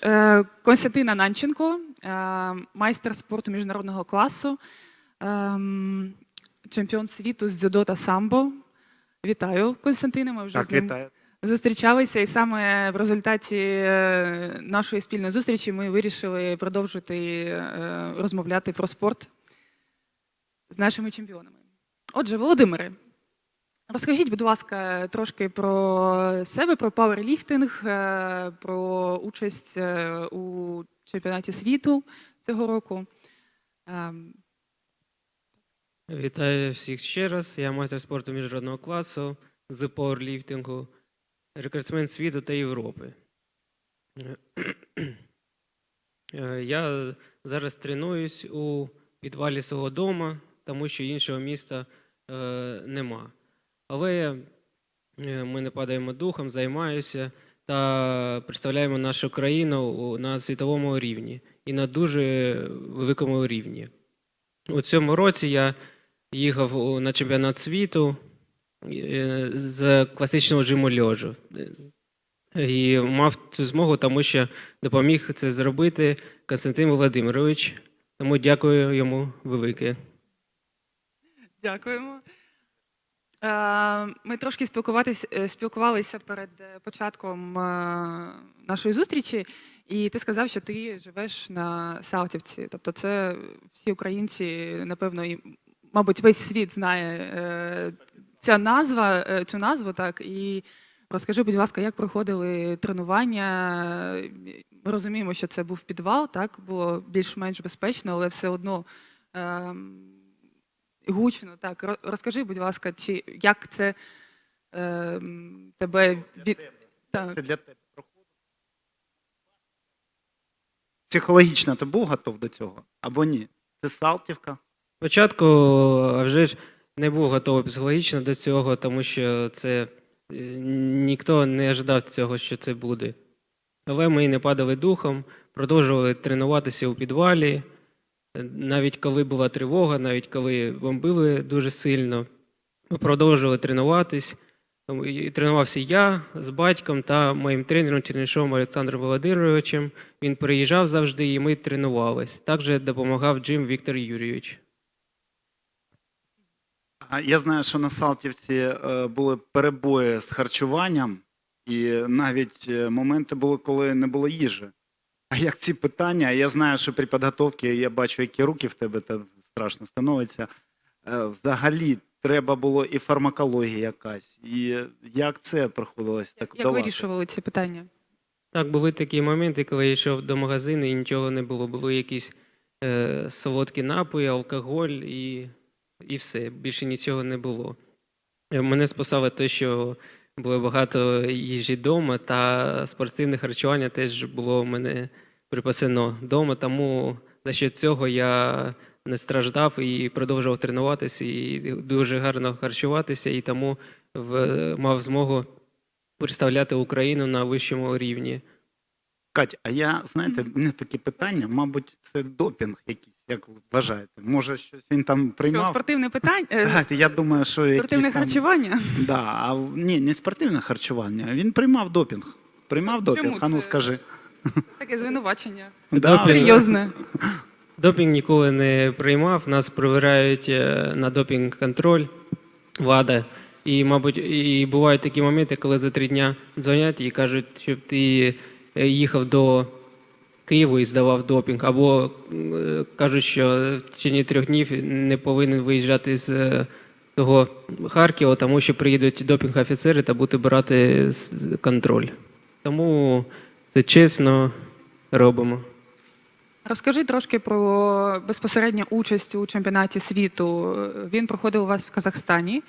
Також е, Костянтин е, майстер спорту міжнародного класу, ем, чемпіон світу з дзюдо та самбо. Вітаю, Константине. Ми вже Так, з ним вітаю. зустрічалися, і саме в результаті е, нашої спільної зустрічі ми вирішили продовжити е, розмовляти про спорт з нашими чемпіонами. Отже, Володимире, розкажіть, будь ласка, трошки про себе, про пауерліфтинг, е, про участь е, у чемпіонаті світу цього року. Ем, Вітаю всіх ще раз. Я майстер спорту міжнародного класу з пауерліфтингу, рекордсмен світу та Європи. Е, Я зараз тренуюсь у підвалі свого дому, тому що іншого міста нема. Але е, ми не падаємо духом, займаюся та представляємо нашу країну на світовому рівні і на дуже великому рівні. У цьому році я їхав на чемпіонат світу е, з класичного жиму льожу. Е, І мав цю змогу, тому що допоміг це зробити Константин Володимирович. Тому дякую йому велике. Дякуємо. Е, Ми трошки е, спілкувалися перед е, початком нашої зустрічі, і ти сказав, що ти живеш на Салтівці. Тобто, це всі українці, напевно, і, мабуть, весь світ знає ця назва, цю назву, так. І розкажи, будь ласка, як проходили тренування? Ми розуміємо, що це був підвал, так, було більш-менш безпечно, але все одно. Гучно, так. Розкажи, будь ласка, чи як це е, тебе від... Так. Це для тебе проходить. Психологічно ти був готов до цього? Або ні? Це Салтівка. Спочатку а вже ж не був готовий психологічно до цього, тому що це е, ніхто не ожидав цього, що це буде. Але ми не падали духом, продовжували тренуватися у підвалі, навіть коли була тривога, навіть коли бомбили дуже сильно. Ми продовжували тренуватись. І Тренувався я з батьком та моїм тренером Чернишовим Олександром Володимировичем. Він приїжджав завжди, і ми тренувались. Також допомагав Джим Віктор Юрійович. Я знаю, що на Салтівці е, були перебої з харчуванням, і навіть е, моменти були, коли не було їжі. А як ці питання? Я знаю, що при підготовці я бачу, які руки в тебе там страшно становиться. Е, Взагалі, треба було і фармакологія якась. І як це проходилось так як долати? вирішували ці питання? Так, були такі моменти, коли я йшов до магазину і нічого не було. Були якісь е, солодкі напої, алкоголь і, і все. Більше нічого не було. Е, Мене спасало те, що було багато їжі вдома, та спортивне харчування теж було в мене припасено вдома, тому за що цього я не страждав і продовжував тренуватися, і дуже гарно харчуватися, і тому в, мав змогу представляти Україну на вищому рівні. Кать, а я, знаєте, у мене такі питання, мабуть, це допінг якийсь, як ви вважаєте? Може, щось він там Що, приймав? спортивне питання? е, Так, я думаю, що якісь Спортивне там... харчування? Да, а ні, не спортивне харчування. Він приймав допінг. Приймав Чому допінг, а ну це? скажи. Таке звинувачення. Да, Серйозне. Допінг ніколи не приймав. Нас перевіряють е, на допінг-контроль ВАДА. І, мабуть, і бувають такі моменти, коли за три дня дзвонять і кажуть, щоб ти їхав до Києва і здавав допінг, або е, кажуть, що в течение трьох днів не повинен виїжджати з е, того Харкова, тому що приїдуть допінг-офіцери та будуть брати контроль. Тому це чесно робимо. Розкажи трошки про безпосередню участь у чемпіонаті світу. Він проходив у вас в Казахстані.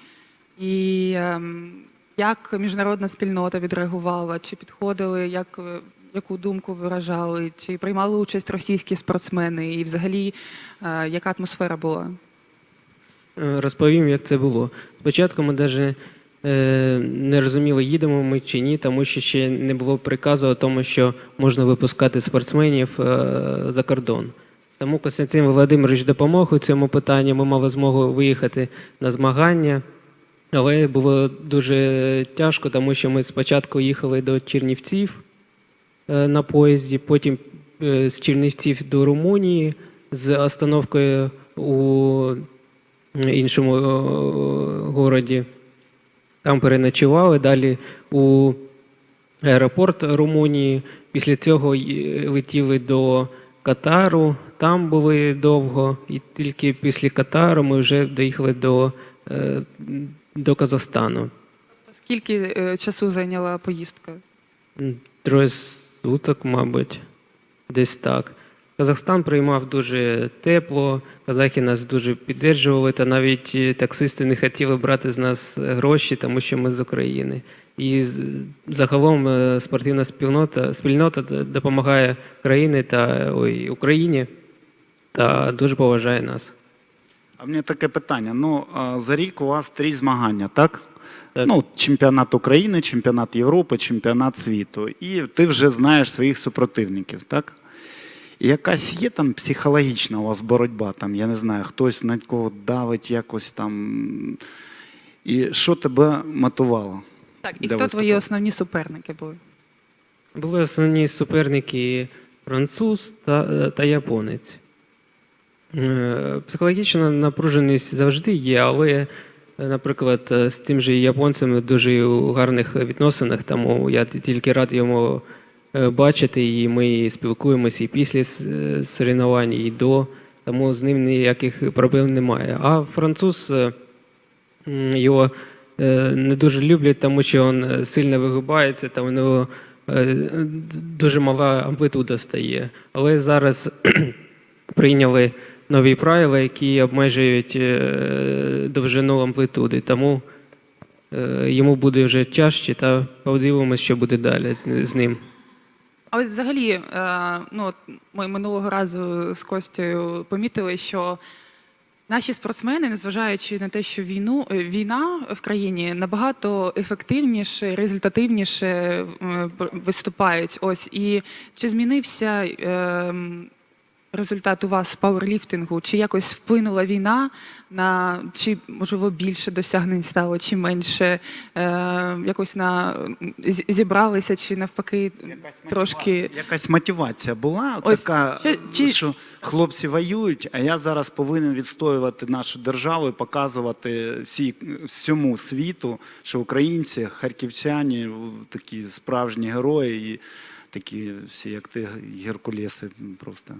І ем, як міжнародна спільнота відреагувала? Чи підходили, як, е, яку думку виражали, чи приймали участь російські спортсмени? І взагалі, е, яка атмосфера була? Е, Розповім, як це було. Спочатку ми навіть не розуміли, їдемо ми чи ні, тому що ще не було приказу о тому, що можна випускати спортсменів за кордон. Тому Костянтин Володимирович допомог у цьому питанні. Ми мали змогу виїхати на змагання, але було дуже тяжко, тому що ми спочатку їхали до Чернівців, е, на поїзді, потім е, з Чернівців до Румунії з остановкою у іншому е, городі. Там переночували. Далі у аеропорт Румунії. Після цього летіли до Катару. Там були довго, і тільки після Катару ми вже доїхали до Казахстану. Скільки е, часу зайняла поїздка? Троє суток, мабуть, десь так. Казахстан приймав дуже тепло, казахи нас дуже підтримували, та навіть е, таксисти не хотіли брати з нас гроші, тому що ми з України. І загалом е, спортивна спільнота, спільнота допомагає країні та ой, Україні та дуже поважає нас. А в мене таке питання. Ну, за рік у вас три змагання, так? Так. Ну, чемпіонат України, чемпіонат Європи, чемпіонат світу. І ти вже знаєш своїх супротивників, так? І якась є там психологічна у вас боротьба, там, я не знаю, хтось на кого давить якось там. І що тебе мотивувало? Так, і хто твої основні суперники були? Були основні суперники француз та, та японець. Е, Психологічна напруженість завжди є, але, е, наприклад, е, з тим же японцем дуже у гарних відносинах, тому я тільки рад йому бачити, і ми спілкуємося і після с- соревнувань, і до, тому з ним ніяких проблем немає. А француз його не дуже люблять, тому що він сильно вигибається, та у нього дуже мала амплитуда стає. Але зараз прийняли нові правила, які обмежують е, довжину амплитуди. Тому е, йому буде вже тяжче, та подивимося, що буде далі з- ним. А ось взагалі, е, ну, ми минулого разу з Костю помітили, що наші спортсмени, незважаючи на те, що війну, війна в країні набагато ефективніше, результативніше виступають. Ось і чи змінився е, результат у вас пауерліфтингу? Чи якось вплинула війна на чи можливо більше досягнень стало, чи менше? Е, якось на зібралися, чи навпаки якась трошки. Якась мотивація була Ось, така, що- чи- що хлопці воюють, а я зараз повинен відстоювати нашу державу і показувати всі, всьому світу, що українці, харківчані такі справжні герої, і такі всі, як ти, геркулеси просто.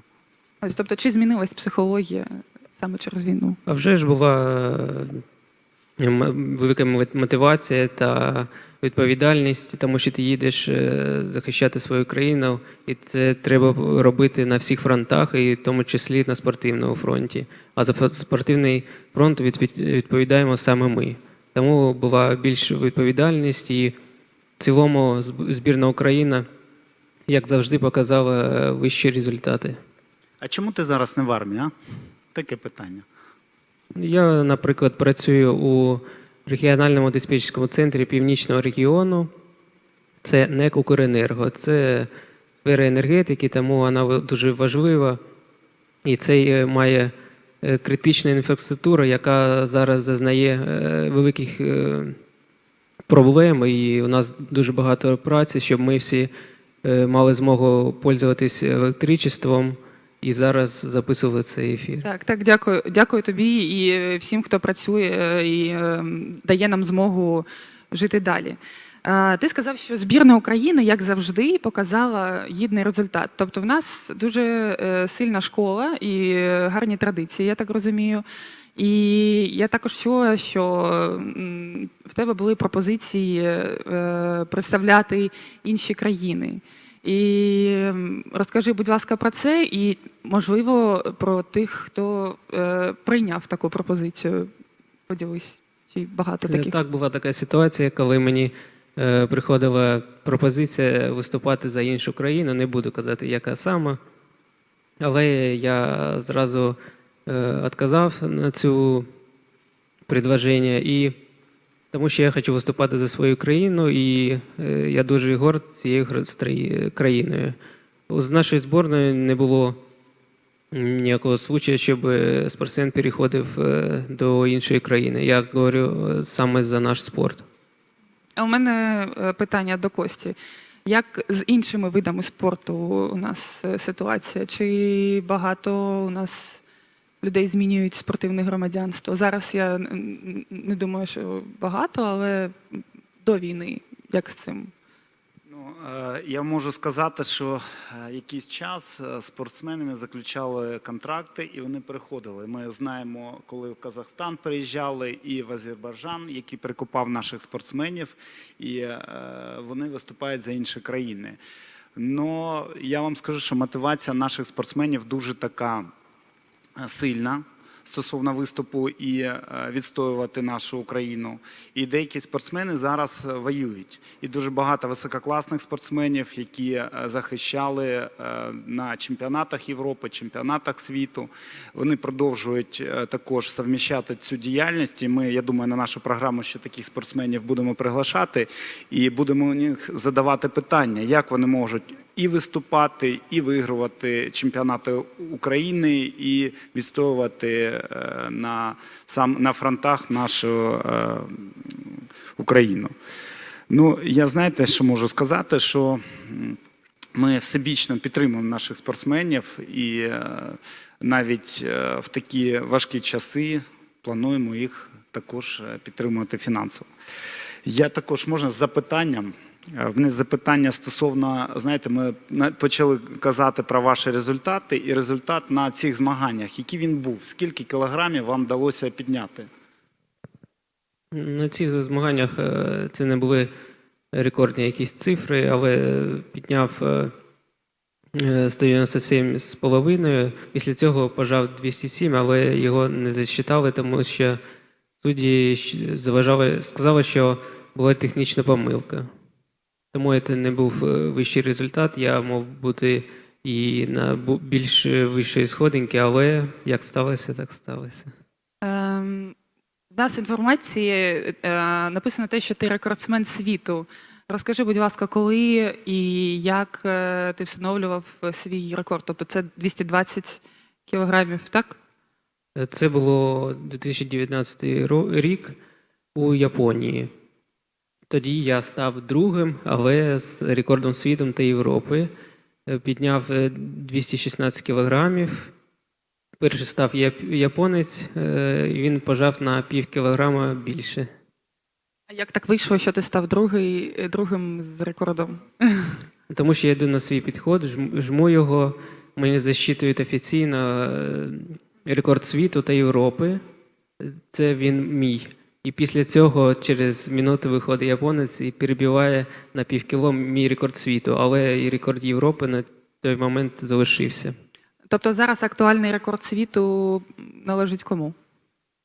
Ось, тобто, чи змінилась психологія саме через війну? А вже ж була е, велика мотивація та відповідальність, тому що ти їдеш е, захищати свою країну, і це треба робити на всіх фронтах, і в тому числі на спортивному фронті. А за спортивний фронт відповідаємо саме ми. Тому була більш відповідальність, і в цілому збірна Україна, як завжди, показала е, вищі результати. А чому ти зараз не в армії? А? Таке питання. Я, наприклад, працюю у регіональному диспетчерському центрі північного регіону. Це НЕК «Укренерго». Це сфера енергетики, тому вона дуже важлива. І це має е, критична інфраструктура, яка зараз зазнає е, великих е, проблем. І у нас дуже багато праці, щоб ми всі мали змогу пользуватися електричеством. І зараз записували цей ефір. Так, так, дякую, дякую тобі і всім, хто працює е, і е, дає нам змогу жити далі. Ти сказав, що збірна України, як завжди, показала гідний результат. Тобто, в нас дуже е, сильна школа і гарні традиції, я так розумію. І я також чула, що в тебе були пропозиції представляти інші країни. І розкажи, будь ласка, про це, і можливо про тих, хто е, прийняв таку пропозицію. Поділись, чи багато Е, таких. Так, була така ситуація, коли мені е, приходила пропозиція виступати за іншу країну. Не буду казати, яка саме. Але я зразу е, відказав на цю предложення, і тому що я хочу виступати за свою країну, і е, я дуже горд цією країною. З нашою зборною не було ніякого случаю, щоб е, спортсмен переходив е, до іншої країни. Я говорю саме за наш спорт. А у мене питання до Кості. Як з іншими видами спорту у нас ситуація? Чи багато у нас людей змінюють спортивне громадянство? Зараз я не думаю, що багато, але до війни як з цим? Ну, е, я можу сказати, що е, якийсь час е, спортсменами заключали контракти і вони переходили. Ми знаємо, коли в Казахстан приїжджали і в Азербайджан, який прикупав наших спортсменів, і вони виступають за інші країни. Но я вам скажу, що мотивація наших спортсменів дуже така сильна стосовно виступу і е, відстоювати нашу Україну. І деякі спортсмени зараз е, воюють. І дуже багато висококласних спортсменів, які е, захищали на чемпіонатах Європи, чемпіонатах світу. Вони продовжують також совміщати цю діяльність. І ми, я думаю, на нашу програму ще таких спортсменів будемо приглашати і будемо у них задавати питання, як вони можуть і виступати, і вигравати чемпіонати України, і відстоювати е, на сам на фронтах нашу е, Україну. Ну, я знаєте, що можу сказати, що ми всебічно підтримуємо наших спортсменів і е, навіть в такі важкі часи плануємо їх також підтримувати фінансово. Я також можна з запитанням. Е, В мене запитання стосовно, знаєте, ми почали казати про ваші результати, і результат на цих змаганнях, який він був, скільки кілограмів вам вдалося підняти? На цих змаганнях е, це не були рекордні якісь цифри, але підняв е, е, 197 з половиною. Після цього пожав 207, але його не засчитали, тому що судді заважали, сказали, що була технічна помилка. Тому це не був е, вищий результат. Я мав бути і на більш вищої сходинки, але як сталося, так сталося. Ем, в нас інформації е, написано те, що ти рекордсмен світу. Розкажи, будь ласка, коли і як е, ти встановлював свій рекорд? Тобто це 220 кілограмів, так? Це було 2019 рік у Японії. Тоді я став другим, але з рекордом світу та Європи. Е, Підняв е, 216 кілограмів. Перший став японець, е, він пожав на пів кілограма більше. А як так вийшло, що ти став другий, е, другим з рекордом? Тому що я йду на свій підход, жму його, мені засчитують офіційно е, рекорд світу та Європи. Це він мій. І після цього через минуту виходить японець і перебиває на півкіло мій рекорд світу, але і рекорд Європи на той момент залишився. Тобто зараз актуальний рекорд світу належить кому?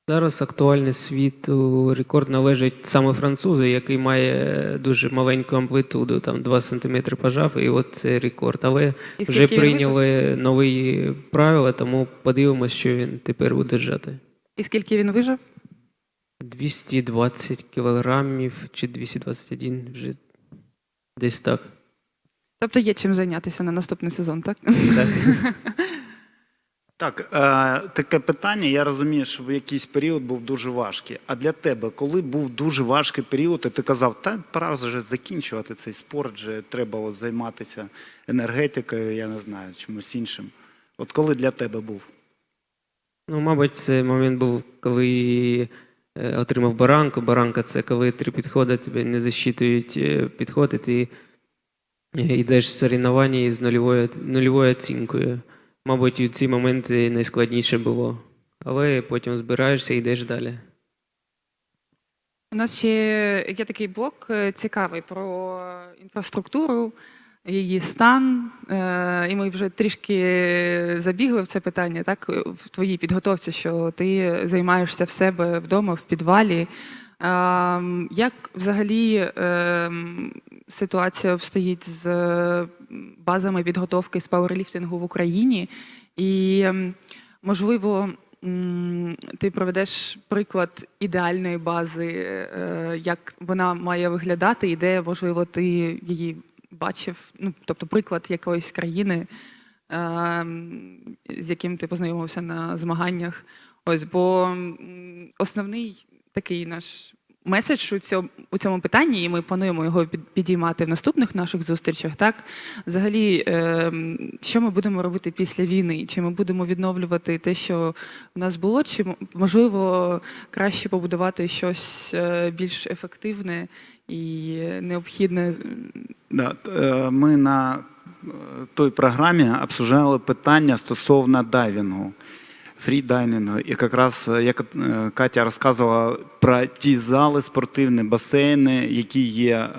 Зараз актуальний світу рекорд належить саме французу, який має дуже маленьку амплитуду, там 2 см пожав, і от це рекорд. Але вже прийняли нові правила, тому подивимося, що він тепер буде держати. І скільки він вижив? 220 кілограмів чи 221, вже десь так. Тобто є чим зайнятися на наступний сезон, так? так. Так, е, таке питання. Я розумію, що в якийсь період був дуже важкий. А для тебе, коли був дуже важкий період, і ти казав, та пора вже закінчувати цей спорт, вже треба от займатися енергетикою, я не знаю, чимось іншим. От коли для тебе був? Ну, мабуть, це момент був, коли отримав баранку. Баранка це коли три підходи тебе не засчитують е, підход, і ти е, йдеш з соревнування із нульовою, нульовою оцінкою. Мабуть, у ці моменти найскладніше було. Але потім збираєшся і йдеш далі. У нас ще є такий блок е, цікавий про інфраструктуру, її стан. Е, І ми вже трішки забігли в це питання, так, в твоїй підготовці, що ти займаєшся в себе вдома, в підвалі. Ем, Як взагалі ем, ситуація обстоїть з е, базами підготовки з пауерліфтингу в Україні? І, ем, можливо, ти проведеш приклад ідеальної бази, е, як вона має виглядати, і де, можливо, ти її бачив, ну, тобто приклад якоїсь країни, ем, з яким ти познайомився на змаганнях. Ось, бо основний такий наш меседж у цьому, у цьому питанні, і ми плануємо його підіймати в наступних наших зустрічах. Так, взагалі, ем, що ми будемо робити після війни? Чи ми будемо відновлювати те, що в нас було, чи можливо краще побудувати щось е, більш ефективне і необхідне Да, е, ми на е, той програмі обсуждали питання стосовно дайвінгу, фрідайвінгу. І якраз е, як е, Катя розказувала про ті зали спортивні, басейни, які є е,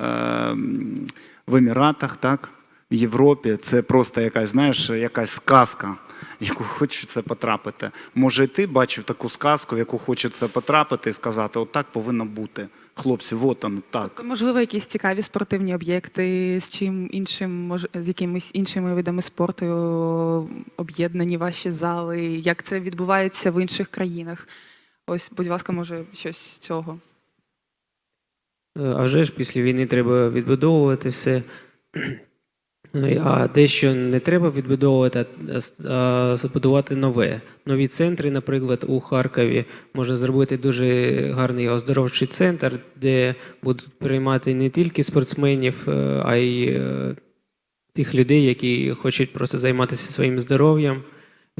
в Еміратах, так, в Європі. Це просто якась, знаєш, якась сказка. Яку хочеться потрапити. Може, і ти бачив таку сказку, в яку хочеться потрапити і сказати, отак повинно бути. Хлопці, от там так. Можливо, якісь цікаві спортивні об'єкти з чим іншим, мож- з якимись іншими видами спорту об'єднані ваші зали, як це відбувається в інших країнах. Ось, будь ласка, може, щось з цього. Е, А вже ж після війни треба відбудовувати все. Ну, А дещо не треба відбудовувати, а- збудувати нове. Нові центри, наприклад, у Харкові можна зробити дуже гарний оздоровчий центр, де будуть приймати не тільки спортсменів, е, а й е, тих людей, які хочуть просто займатися своїм здоров'ям.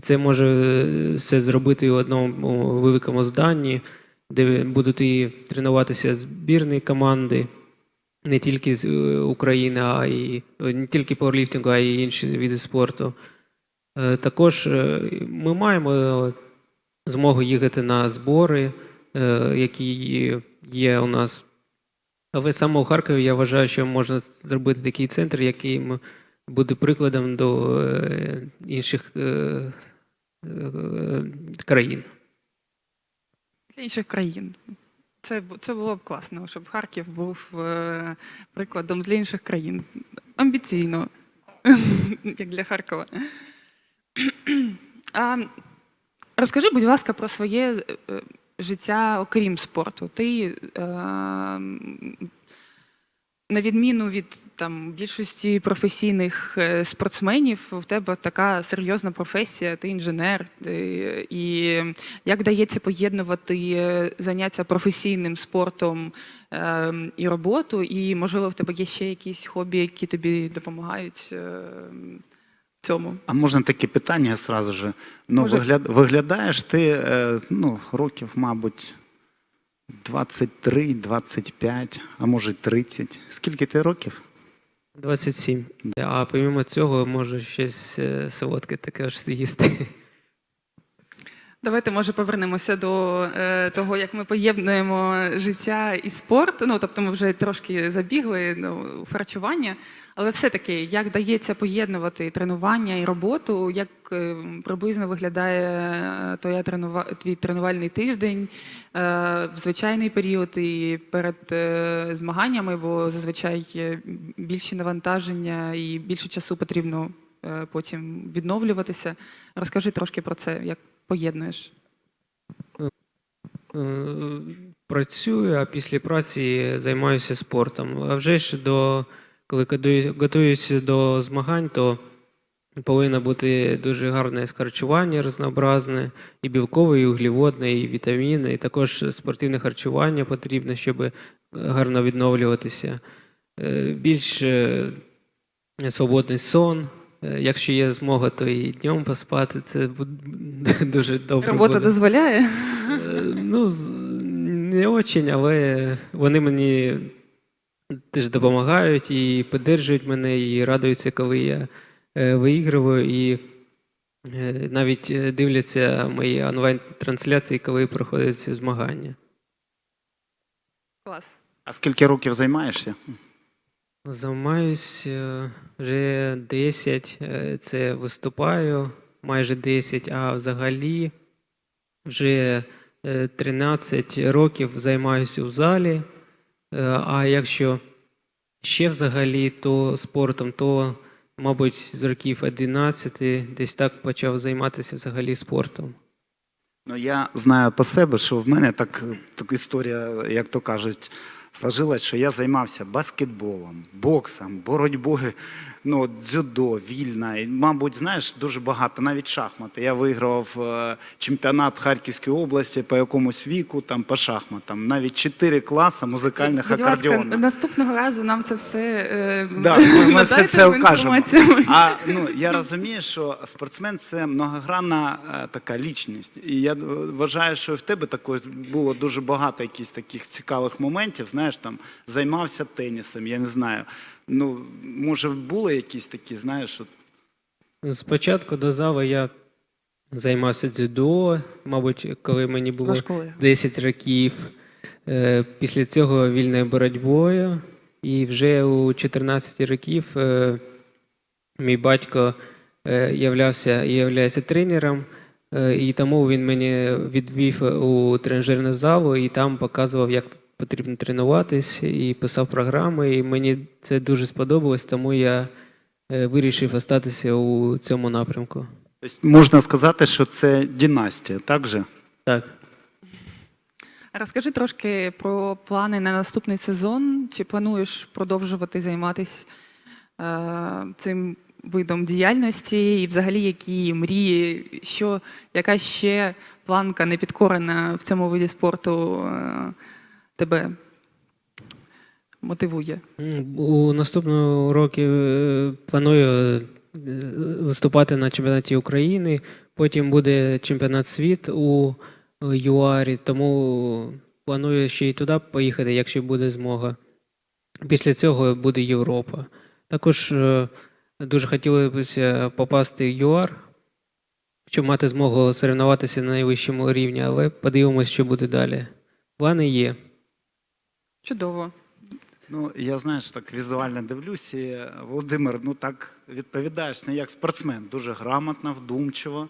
Це може е, все зробити у одному великому зданні, де будуть і тренуватися збірні команди, не тільки з е, України, а й е, не тільки пауерліфтингу, а й інші види спорту. Е, Також ми маємо змогу їхати на збори, які є у нас. Але саме у Харкові я вважаю, що можна зробити такий центр, який буде прикладом до інших країн. Для інших країн. Це, це було б класно, щоб Харків був е, прикладом для інших країн. Амбіційно, як для Харкова. А, розкажи, будь ласка, про своє е, життя окрім спорту. Ти, е, на відміну від там, більшості професійних е, спортсменів, у тебе така серйозна професія, ти інженер. Ти, і як вдається поєднувати е, заняття професійним спортом е, і роботу, і можливо в тебе є ще якісь хобі, які тобі допомагають е, цьому? А можна таке питання зразу же? Ну, Може. виглядаєш ти е, ну, років, мабуть, 23, 25, а може 30. Скільки ти років? 27. А помимо цього, може щось е, солодке таке ж з'їсти. Давайте може повернемося до е, того, як ми поєднуємо життя і спорт. Ну тобто, ми вже трошки забігли ну, у харчування, але все-таки як вдається поєднувати тренування і роботу, як е, приблизно виглядає е, твій тренувальний тиждень в звичайний період і перед е, змаганнями, бо зазвичай е, більші навантаження і більше часу потрібно е, потім відновлюватися. Розкажи трошки про це, як поєднуєш. Е, Працюю, а після праці займаюся спортом. А вже ж до коли готуюся до змагань, то повинно бути дуже гарне харчування різнообразне, і білкове, і углеводне, і вітаміни, і також спортивне харчування потрібно, щоб гарно відновлюватися. Е, Більш е, свободний сон. Е, Якщо є змога, то і днем поспати. Це дуже добре. Робота буде. дозволяє. Е, Ну, не очень, але вони мені теж допомагають і підтримують мене, і радуються, коли я е, і е, навіть е, дивляться мої онлайн-трансляції, коли проходять ці змагання. Клас. А скільки років займаєшся? Займаюсь е, вже 10, е, це виступаю майже 10, а взагалі вже е, 13 років займаюся у залі. А якщо ще взагалі, то спортом, то, мабуть, з років 11 десь так почав займатися взагалі спортом. Ну, я знаю по себе, що в мене так, так історія, як то кажуть, сложилось, що я займався баскетболом, боксом, боротьбою, ну, дзюдо, вільна. І, мабуть, знаєш, дуже багато, навіть шахмати. Я виграв е, чемпіонат Харківської області по якомусь віку, там по шахматам. Навіть чотири класи музикальних акордіонів. наступного разу нам це все е, Да, ми, все це окажемо. А ну я розумію, що спортсмен це многогранна е, така лічність. І я е, вважаю, що в тебе також було дуже багато якихось таких цікавих моментів. Знаєш, там займався тенісом, я не знаю. Ну, може, були якісь такі, знаєш, от, Спочатку до зави я займався дзюдо, мабуть, коли мені було Ваш 10 років. Е, Після цього вільною боротьбою. І вже у 14 років е, мій батько е, являвся і являється тренером, і тому він мені відвів у тренажерну залу і там показував, як потрібно тренуватись, і писав програми. І мені це дуже сподобалось, тому я е, вирішив остатися у цьому напрямку. тобто можна сказати, що це династія, так же? Так. Розкажи трошки про плани на наступний сезон. Чи плануєш продовжувати займатися е, цим видом діяльності? І взагалі які мрії, що яка ще планка не підкорена в цьому виді спорту е, тебе мотивує? У наступному році е, планую е, виступати на чемпіонаті України. Потім буде чемпіонат світу у ЮАРі, тому планую ще й туди поїхати, якщо буде змога. Після цього буде Європа. Також е, дуже хотілося попасти в ЮАР, щоб мати змогу соревнуватися на найвищому рівні, але подивимося, що буде далі. Плани є. Чудово. Ну, я знаєш, так візуально дивлюсь, і Володимир, ну так відповідаєш не як спортсмен, дуже грамотно, вдумчиво.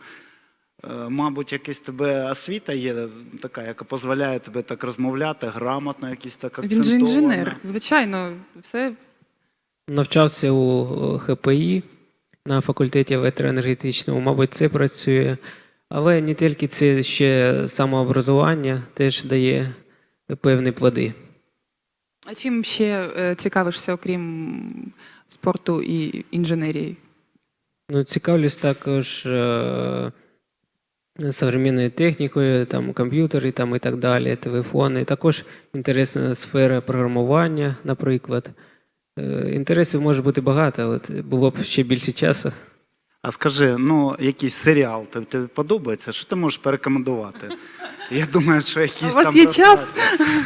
Е, Мабуть, якась тебе освіта є така, яка дозволяє тебе так розмовляти, грамотно, якісь так Він же інженер, звичайно, все Навчався у ХПІ на факультеті електроенергетичному, мабуть, це працює. Але не тільки це ще самообразування теж дає певні плоди. А чим ще е, цікавишся, окрім спорту і інженерії? Ну, цікавлюсь також е, современною технікою, там комп'ютери там, і так далі, телефони. Також інтересна сфера програмування, наприклад. Е, інтересів може бути багато, але було б ще більше часу. А скажи, ну якийсь серіал тобі, тобі подобається? Що ти можеш порекомендувати? Я думаю, що якісь У вас там є час?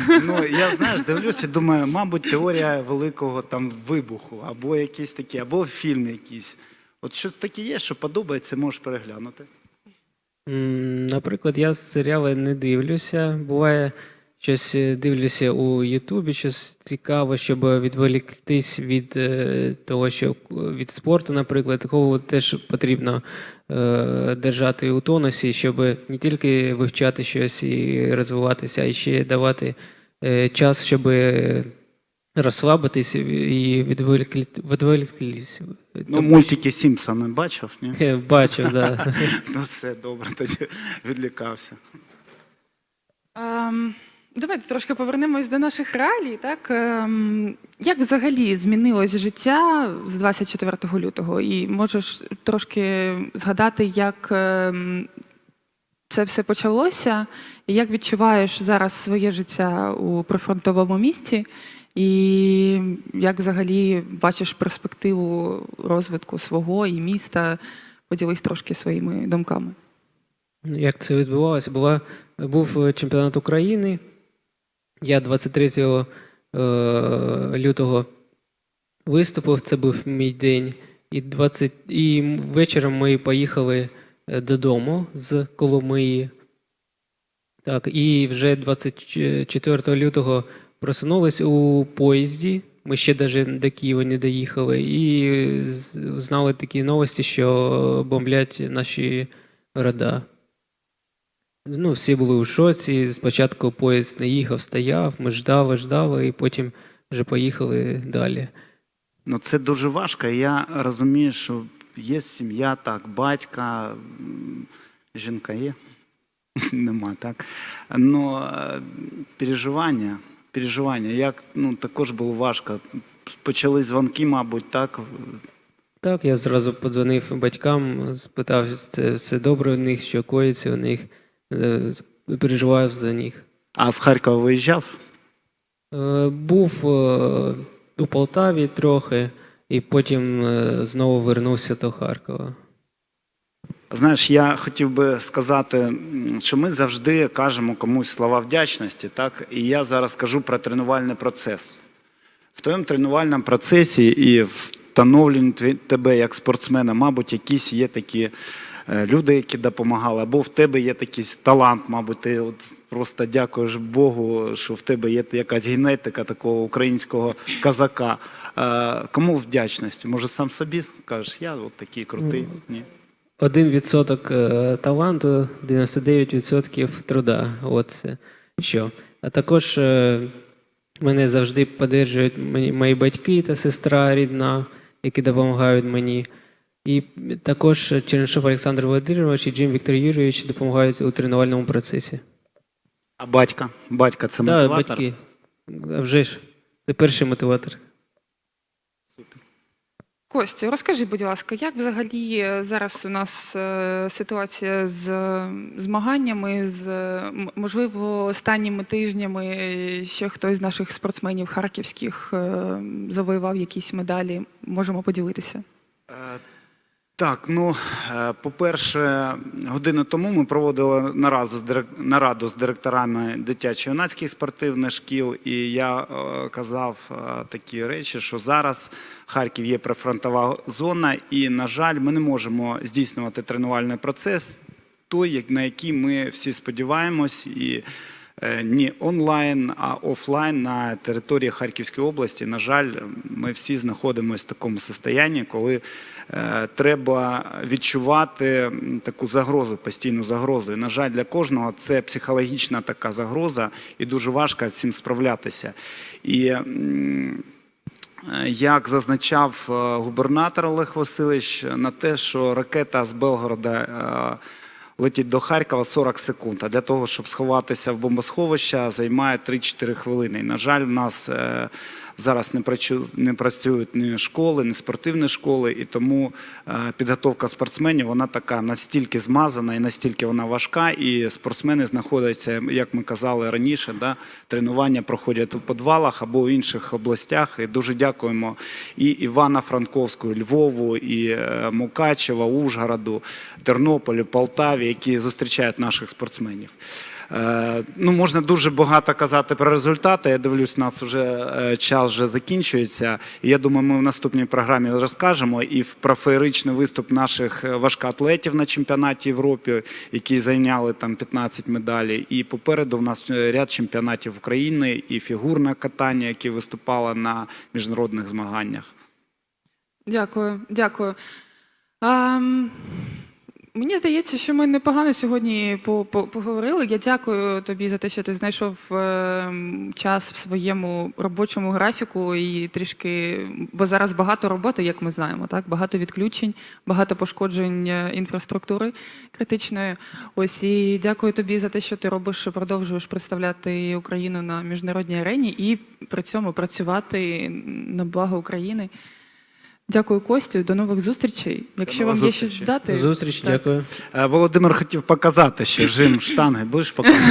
Ну я знаєш, дивлюся, думаю, мабуть, теорія великого там вибуху, або якісь такі, або фільм якийсь. От щось таке є, що подобається, можеш переглянути. М, Наприклад, я серіали не дивлюся. Буває, щось е, дивлюся у Ютубі, щось цікаве, щоб відволіктись від е, того, що від спорту, наприклад, такого теж потрібно е, держати у тонусі, щоб не тільки вивчати щось і розвиватися, а й ще давати е, час, щоб розслабитись і відволіктись. Ну, мультики Сімпсони бачив, ні? Бачив, да. Ну все добре, тоді відлікався. Ем, давайте трошки повернемось до наших реалій. Так? Ем, як взагалі змінилось життя з 24 лютого? І можеш трошки згадати, як ем, це все почалося, і як відчуваєш зараз своє життя у прифронтовому місті, і як взагалі бачиш перспективу розвитку свого і міста? Поділись трошки своїми думками. Як це відбувалося? Була, був чемпіонат України. Я 23 е, лютого виступив, це був мій день. І, 20, і вечором ми поїхали е, додому з Коломиї. Так, і вже 24 лютого просунулись у поїзді. Ми ще навіть до Києва не доїхали. І знали такі новості, що бомблять наші города. Ну, всі були у шоці. Спочатку поїзд не їхав, стояв, ми ждали, ждали, і потім вже поїхали далі. Ну це дуже важко. Я розумію, що є сім'я, так, батька, жінка є. Нема, так. Е, переживання, переживання? Як ну, також було важко? Почали дзвонки, мабуть, так? Так, я зразу подзвонив батькам, спитав, це все добре у них, що коїться у них, переживаю за них. А з Харкова виїжджав? Е, Був е, у Полтаві трохи, і потім е, знову вернувся до Харкова. Знаєш, я хотів би сказати, що ми завжди кажемо комусь слова вдячності, так? І я зараз кажу про тренувальний процес. В твоєму тренувальному процесі і встановленні тебе як спортсмена, мабуть, якісь є такі е, люди, які допомагали, або в тебе є такий талант, мабуть, ти от просто дякуєш Богу, що в тебе є якась генетика такого українського козака. Е, Кому вдячність? Може, сам собі кажеш, я от такий крутий? Ні. Один відсоток е, таланту, 99% труда. От це що. А також е, мене завжди підтримують мої батьки та сестра рідна, які допомагають мені. І також Чернишов Олександр Володимирович і Джим Віктор Юрійович допомагають у тренувальному процесі. А батька? Батька це Да, мотиватор? батьки. А вже ж. Це перший мотиватор. Костю, розкажи, будь ласка, як взагалі е, зараз у нас е, ситуація з е, змаганнями, з можливо останніми тижнями ще хтось з наших спортсменів харківських завоював якісь медалі? Можемо поділитися. Так, ну, е, по-перше, годину тому ми проводили нараду з, директорами дитячо-юнацьких спортивних шкіл, і я е, казав е, такі речі, що зараз Харків є прифронтова зона, і, на жаль, ми не можемо здійснювати тренувальний процес, той, на який ми всі сподіваємось, і не онлайн, а офлайн на території Харківської області. На жаль, ми всі знаходимося в такому стані, коли треба відчувати таку загрозу, постійну загрозу. І, на жаль, для кожного це психологічна така загроза, і дуже важко з цим справлятися. І Е, як зазначав е, губернатор Олег Васильович, на те, що ракета з Белгорода е, летить до Харкова 40 секунд, а для того, щоб сховатися в бомбосховища, займає 3-4 хвилини. І, на жаль, в нас е, зараз не не працюють ні школи, ні спортивні школи, і тому е, підготовка спортсменів вона така настільки змазана і настільки вона важка. І спортсмени знаходяться, як ми казали раніше, да, тренування проходять у підвалах або в інших областях. І дуже дякуємо і Івана Франковську, і Львову, і е, Мукачева, Ужгороду, Тернополю, Полтаві, які зустрічають наших спортсменів. Е, Ну, можна дуже багато казати про результати. Я дивлюсь, у нас вже е, час вже закінчується. Я думаю, ми в наступній програмі розкажемо і про феєричний виступ наших е, важкоатлетів на чемпіонаті Європи, які зайняли там 15 медалей. І попереду в нас ряд чемпіонатів України і фігурне катання, які виступали на міжнародних змаганнях. Дякую, дякую. Ам, мені здається, що ми непогано сьогодні по- по- поговорили. Я дякую тобі за те, що ти знайшов ем, час в своєму робочому графіку і трішки, бо зараз багато роботи, як ми знаємо, так багато відключень, багато пошкоджень е, інфраструктури критичної. Ось і дякую тобі за те, що ти робиш, продовжуєш представляти Україну на міжнародній арені і при цьому працювати на благо України. Дякую, Костю. До нових зустрічей. Якщо вам є щось дати, зустрічі, так. дякую. Е, Володимир хотів показати ще жим штанги. Будеш показувати?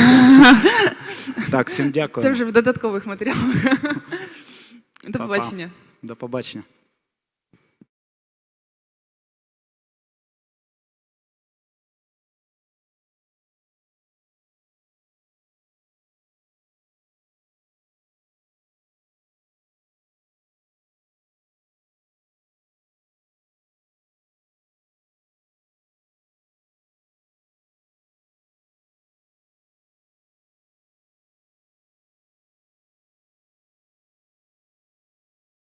Так, всім дякую. Це вже в додаткових матеріалах. До Па-па. побачення. До побачення.